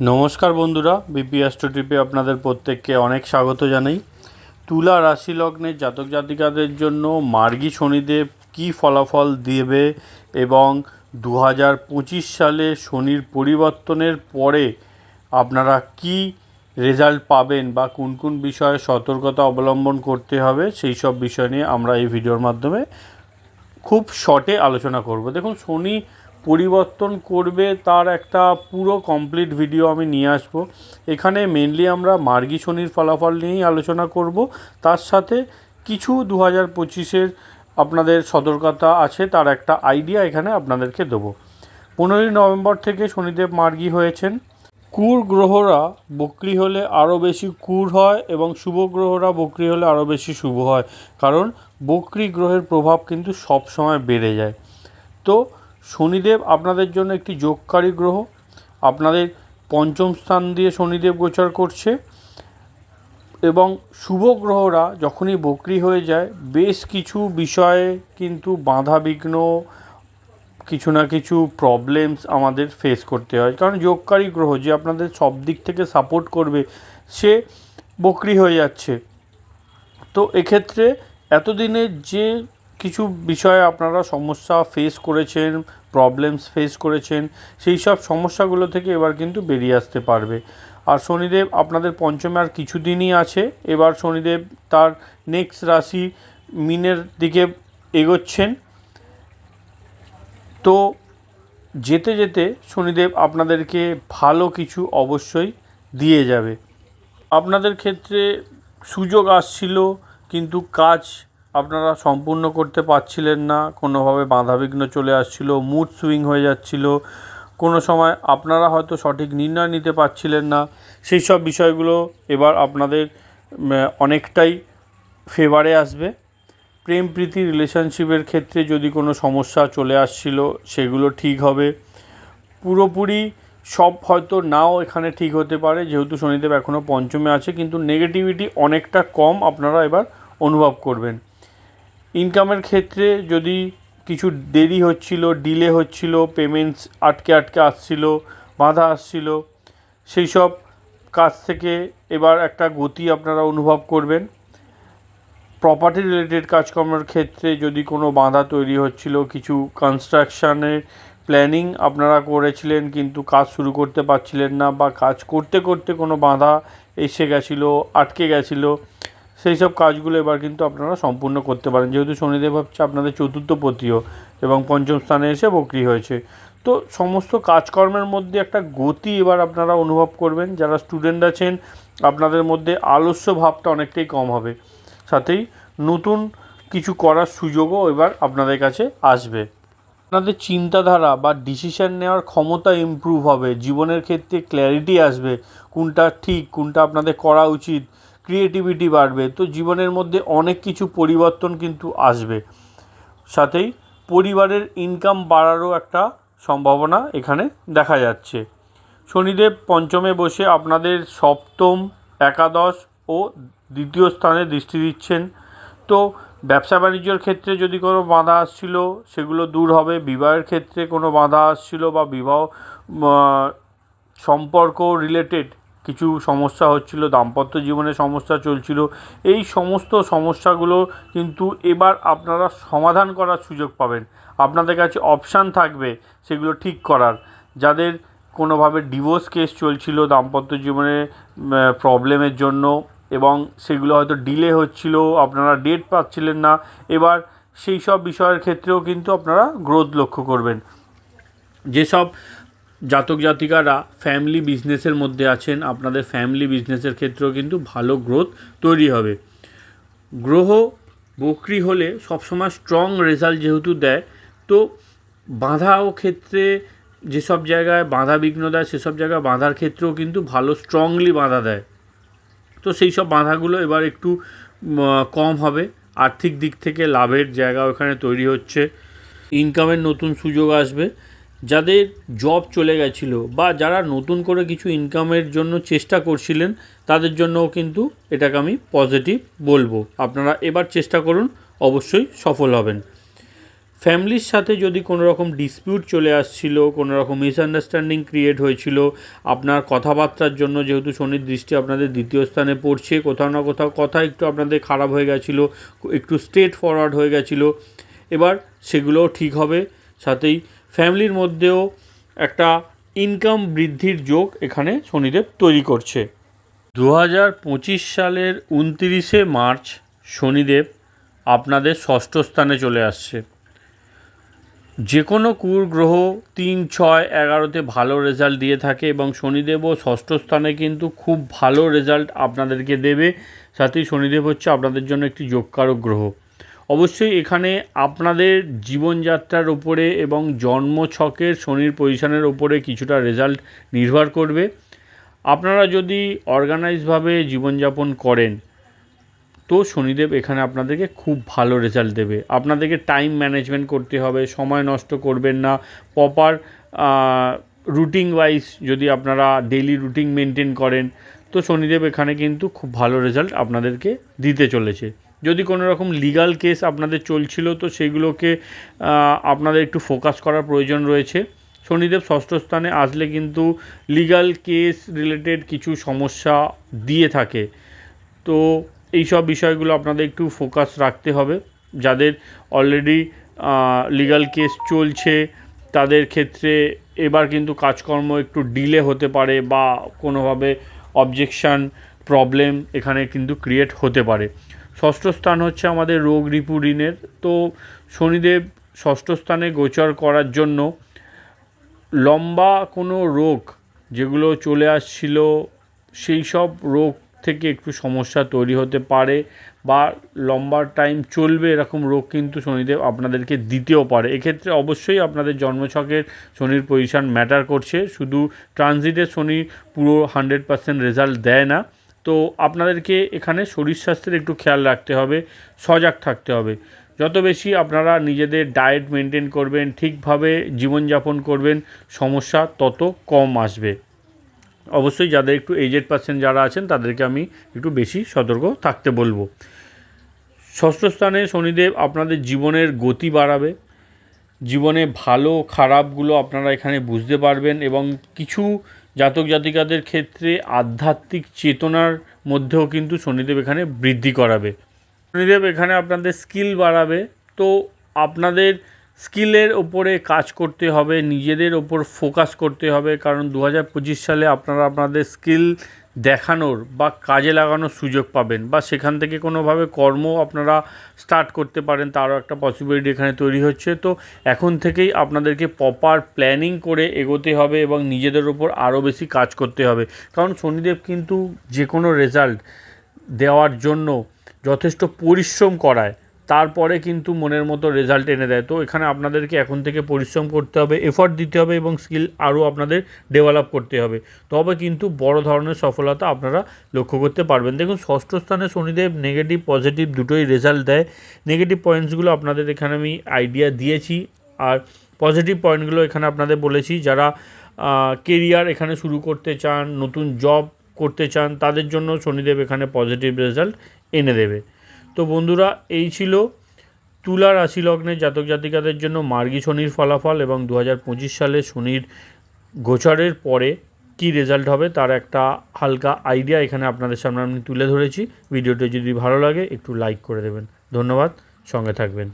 নমস্কার বন্ধুরা, BP astro ট্রিপে আপনাদের প্রত্যেককে অনেক স্বাগত জানাই। তুলা রাশি লগ্নের জাতক জাতিকাদের জন্য মার্গী শনিদেব কী ফলাফল দেবে এবং দু হাজার পঁচিশ সালে শনির পরিবর্তনের পরে আপনারা কি রেজাল্ট পাবেন বা কোন কোন বিষয়ে সতর্কতা অবলম্বন করতে হবে, সেই সব বিষয় নিয়ে আমরা এই ভিডিওর মাধ্যমে খুব শর্টে আলোচনা করব। দেখুন, শনি পরিবর্তন করবে তার একটা পুরো কমপ্লিট ভিডিও আমি নিয়ে আসব। এখানে মেনলি আমরা মার্গী শনির ফলাফল নিয়েই আলোচনা করব। তার সাথে কিছু দু হাজার পঁচিশের আপনাদের সতর্কতা আছে, তার একটা আইডিয়া এখানে আপনাদেরকে দেবো। পনেরোই নভেম্বর থেকে শনিদেব মার্গী হয়েছেন। কুর গ্রহরা বক্রি হলে আরও বেশি কুর হয় এবং শুভ গ্রহরা বক্রি হলে আরও বেশি শুভ হয়। কারণ বক্রি গ্রহের প্রভাব কিন্তু সব সময় বেড়ে যায়। তো শনিদেব আপনাদের জন্য একটি যোগকারী গ্রহ। আপনাদের পঞ্চম স্থান দিয়ে শনিদেব গোচর করছে। এবং শুভ গ্রহরা যখনই বক্রি হয়ে যায়, বেশ কিছু বিষয়ে কিন্তু বাধা বিঘ্ন, কিছু না কিছু প্রবলেমস আমাদের ফেস করতে হয়। কারণ যোগকারী গ্রহ যে আপনাদের সব দিক থেকে সাপোর্ট করবে, সে বকরি হয়ে যাচ্ছে। তো এক্ষেত্রে এতদিনের যে কিছু বিষয়ে আপনারা সমস্যা ফেস করেছেন প্রবলেমস ফেস করেছেন, সেই সব সমস্যাগুলো থেকে এবার কিন্তু বেরিয়ে আসতে পারবে। আর শনিদেব, আপনাদের পঞ্চমে আর কিছুদিনই আছে, এবার শনিদেব তার নেক্সট রাশি মিনের দিকে এগোচ্ছেন। তো যেতে যেতে শনিদেব আপনাদেরকে ভালো কিছু অবশ্যই দিয়ে যাবে। আপনাদের ক্ষেত্রে সুযোগ আসছিল, কিন্তু কাজ আপনারা সম্পূর্ণ করতে পারছিলেন না, কোনোভাবে বাধাবিঘ্ন চলে আসছিল মুড সুইং হয়ে যাচ্ছিল, কোনো সময় আপনারা হয়তো সঠিক নির্ণয় নিতে পারছিলেন না, সেই সব বিষয়গুলো এবার আপনাদের অনেকটাই ফেভারে আসবে। প্রেম প্রীতি রিলেশনশিপের ক্ষেত্রে যদি কোনো সমস্যা চলে আসছিল, সেগুলো ঠিক হবে। পুরোপুরি সব হয়তো নাও এখানে ঠিক হতে পারে, যেহেতু শনিদেব এখনও পঞ্চমে আছে, কিন্তু নেগেটিভিটি অনেকটা কম আপনারা এবার অনুভব করবেন। ইনকামের ক্ষেত্রে যদি কিছু দেরি হচ্ছিল ডিলে হচ্ছিল পেমেন্টস আটকে আটকে আসছিল, বাধা আসছিল সেই সব কাজ থেকে এবার একটা গতি আপনারা অনুভব করবেন। প্রপার্টি রিলেটেড কাজকর্মের ক্ষেত্রে যদি কোনো বাধা তৈরি হচ্ছিল, কিছু কনস্ট্রাকশানের প্ল্যানিং আপনারা করেছিলেন কিন্তু কাজ শুরু করতে পারছিলেন না বা কাজ করতে করতে কোনো বাধা এসে গেছিল, আটকে গেছিল সেই সব কাজগুলো এবার কিন্তু আপনারা সম্পূর্ণ করতে পারেন। যেহেতু শনিদেব হচ্ছে আপনাদের চতুর্থ পতিও এবং পঞ্চম স্থানে এসে বকরি হয়েছে। তো সমস্ত কাজকর্মের মধ্যে একটা গতি এবার আপনারা অনুভব করবেন। যারা স্টুডেন্ট আছেন, আপনাদের মধ্যে আলস্য ভাবটা অনেকটাই কম হবে। সাথেই নতুন কিছু করার সুযোগও এবার আপনাদের কাছে আসবে। আপনাদের চিন্তাধারা বা ডিসিশন নেওয়ার ক্ষমতা ইমপ্রুভ হবে। জীবনের ক্ষেত্রে ক্ল্যারিটি আসবে। কোনটা ঠিক, কোনটা আপনাদের করা উচিত ক্রিয়েটিভিটি বাড়বে। তো জীবনের মধ্যে অনেক কিছু পরিবর্তন কিন্তু আসবে। সাথেই পরিবারের ইনকাম বাড়ারও একটা সম্ভাবনা এখানে দেখা যাচ্ছে। শনিদেব পঞ্চমে বসে আপনাদের সপ্তম, একাদশ ও দ্বিতীয় স্থানে দৃষ্টি দিচ্ছেন। তো ব্যবসা বাণিজ্যর ক্ষেত্রে যদি কোনো বাধা আসছিল, সেগুলো দূর হবে। বিবাহের ক্ষেত্রে কোনো বাধা আসছিল বা বিবাহ সম্পর্ক রিলেটেড কিছু সমস্যা হচ্ছিল, দাম্পত্য জীবনে সমস্যা চলছিল। এই সমস্ত সমস্যাগুলো কিন্তু এবার আপনারা সমাধান করার সুযোগ পাবেন। আপনাদের কাছে অপশান থাকবে সেগুলো ঠিক করার। যাদের কোনোভাবে ডিভোর্স কেস চলছিল দাম্পত্য জীবনে প্রবলেমের জন্য এবং সেগুলো হয়তো ডিলে হচ্ছিল, আপনারা ডেট পাচ্ছিলেন না, এবার সেই সব বিষয়ের ক্ষেত্রেও কিন্তু আপনারা গ্রোথ লক্ষ্য করবেন। যেসব জাতক জাতিকারা ফ্যামিলি বিজনেসের মধ্যে আছেন, আপনাদের ফ্যামিলি বিজনেসের ক্ষেত্রেও কিন্তু ভালো গ্রোথ তৈরি হবে। গ্রহ বকরি হলে সবসময় স্ট্রং রেজাল্ট যেহেতু দেয়, তো বাঁধাও ক্ষেত্রে যেসব জায়গায় বাধা বিঘ্ন দেয়, সেসব জায়গায় বাঁধার ক্ষেত্রেও কিন্তু ভালো স্ট্রংলি বাঁধা দেয়। তো সেই সব বাধাগুলো এবার একটু কম হবে। আর্থিক দিক থেকে লাভের জায়গা ওখানে তৈরি হচ্ছে। ইনকামের নতুন সুযোগ আসবে। যাদের জব চলে গেছিল বা যারা নতুন করে কিছু ইনকামের জন্য চেষ্টা করছিলেন, তাদের জন্যও কিন্তু এটাকে আমি পজিটিভ বলব। আপনারা এবার চেষ্টা করুন, অবশ্যই সফল হবেন। ফ্যামিলির সাথে যদি কোনো রকম ডিসপিউট চলে আসছিল, কোনো রকম মিসআন্ডারস্ট্যান্ডিং ক্রিয়েট হয়েছিল, আপনার কথাবার্তার জন্য যেহেতু শনির দৃষ্টি আপনাদের দ্বিতীয় স্থানে পড়ছে, কোথাও না কোথাও কথা একটু আপনাদের খারাপ হয়ে গেছিল, একটু স্ট্রেট ফরওয়ার্ড হয়ে গেছিল, এবার সেগুলোও ঠিক হবে। সাথেই ফ্যামিলির মধ্যেও একটা ইনকাম বৃদ্ধির যোগ এখানে শনিদেব তৈরি করছে। দু হাজার পঁচিশ সালের উনতিরিশে মার্চ শনিদেব আপনাদের ষষ্ঠ স্থানে চলে আসছে। যে কোনো কুর গ্রহ তিন, ছয়, এগারোতে ভালো রেজাল্ট দিয়ে থাকে এবং শনিদেবও ষষ্ঠ স্থানে কিন্তু খুব ভালো রেজাল্ট আপনাদেরকে দেবে। সাথেই শনিদেব হচ্ছে আপনাদের জন্য একটি যোগকারক গ্রহ। অবশ্যই এখানে আপনাদের জীবনযাত্রার উপরে এবং জন্মছকের শনির পজিশনের উপরে কিছুটা রেজাল্ট নির্ভর করবে। আপনারা যদি অর্গানাইজভাবে জীবনযাপন করেন, তো শনিদেব এখানে আপনাদেরকে খুব ভালো রেজাল্ট দেবে। আপনাদেরকে টাইম ম্যানেজমেন্ট করতে হবে, সময় নষ্ট করবেন না। প্রপার রুটিন ওয়াইজ যদি আপনারা ডেইলি রুটিন মেনটেন করেন, তো শনিদেব এখানে কিন্তু খুব ভালো রেজাল্ট আপনাদেরকে দিতে চলেছে। যদি কোনো রকম লিগাল কেস আপনাদের চলছিল, তো সেগুলোকে আপনাদের একটু ফোকাস করার প্রয়োজন রয়েছে। শনিদেব ষষ্ঠ স্থানে আসলে কিন্তু লিগাল কেস রিলেটেড কিছু সমস্যা দিয়ে থাকে। তো এই সব বিষয়গুলো আপনাদের একটু ফোকাস রাখতে হবে। যাদের অলরেডি লিগাল কেস চলছে, তাদের ক্ষেত্রে এবার কিন্তু কাজকর্ম একটু ডিলে হতে পারে বা কোনোভাবে অবজেকশান প্রবলেম এখানে কিন্তু ক্রিয়েট হতে পারে। ষষ্ঠ স্থান হচ্ছে আমাদের রোগ রিপু ঋণের। তো শনিদেব ষষ্ঠ স্থানে গোচর করার জন্য লম্বা কোনো রোগ যেগুলো চলে আসছিল, সেই সব রোগ থেকে একটু সমস্যা তৈরি হতে পারে বা লম্বা টাইম চলবে এরকম রোগ কিন্তু শনিদেব আপনাদেরকে দিতেও পারে। এক্ষেত্রে অবশ্যই আপনাদের জন্মছকের শনির পজিশান ম্যাটার করছে। শুধু ট্রানজিটের শনি পুরো হান্ড্রেড পার্সেন্ট রেজাল্ট দেয় না। তো আপনাদেরকে এখানে শরীর স্বাস্থ্যের একটু খেয়াল রাখতে হবে, সজাগ থাকতে হবে। যত বেশি আপনারা নিজেদের ডায়েট মেনটেন করবেন, ঠিকভাবে জীবনযাপন করবেন, সমস্যা তত কম আসবে। অবশ্যই যাদের একটু এজেড পার্সেন্ট যারা আছেন, তাদেরকে আমি একটু বেশি সতর্ক থাকতে বলব। ষষ্ঠ স্থানে শনিদেব আপনাদের জীবনের গতি বাড়াবে। জীবনে ভালো খারাপগুলো আপনারা এখানে বুঝতে পারবেন এবং কিছু জাতক জাতিকাদের ক্ষেত্রে আধ্যাত্মিক চেতনার মধ্যেও কিন্তু শনিদেব এখানে বৃদ্ধি করাবে। শনিদেব এখানে আপনাদের স্কিল বাড়াবে। তো আপনাদের স্কিলের ওপরে কাজ করতে হবে, নিজেদের ওপর ফোকাস করতে হবে। কারণ দু হাজার পঁচিশ সালে আপনারা আপনাদের স্কিল দেখানোর বা কাজে লাগানোর সুযোগ পাবেন বা সেখান থেকে কোনোভাবে কর্ম আপনারা স্টার্ট করতে পারেন, তারও একটা পসিবিলিটি এখানে তৈরি হচ্ছে। তো এখন থেকেই আপনাদেরকে প্রপার প্ল্যানিং করে এগোতে হবে এবং নিজেদের ওপর আরও বেশি কাজ করতে হবে। কারণ শনিদেব কিন্তু যে কোনো রেজাল্ট দেওয়ার জন্য যথেষ্ট পরিশ্রম করায়। তারপরে কিন্তু মনের মতো রেজাল্ট এনে দেয়। তো এখানে আপনাদেরকে এখন থেকে পরিশ্রম করতে হবে এফর্ট দিতে হবে এবং স্কিল আরও আপনাদের ডেভেলপ করতে হবে। তবে কিন্তু বড় ধরনের সফলতা আপনারা লক্ষ্য করতে পারবেন। দেখুন, ষষ্ঠ স্থানে শনিদেব নেগেটিভ পজিটিভ দুটোই রেজাল্ট দেয়। নেগেটিভ পয়েন্টসগুলো আপনাদের এখানে আমি আইডিয়া দিয়েছি। আর পজিটিভ পয়েন্টগুলো এখানে আপনাদের বলেছি, যারা কেরিয়ার এখানে শুরু করতে চান, নতুন জব করতে চান, তাদের জন্য শনিদেব এখানে পজিটিভ রেজাল্ট এনে দেবে। তো বন্ধুরা, এই ছিল তুলা রাশি লগ্নের জাতক জাতিকাদের জন্য মার্গি শনির ফলাফল এবং দু হাজার পঁচিশ সালে শনির গোচরের পরে কি রেজাল্ট হবে তার একটা হালকা আইডিয়া এখানে আপনাদের সামনে আমি তুলে ধরেছি। ভিডিওটি যদি ভালো লাগে, একটু লাইক করে দেবেন। ধন্যবাদ। সঙ্গে থাকবেন।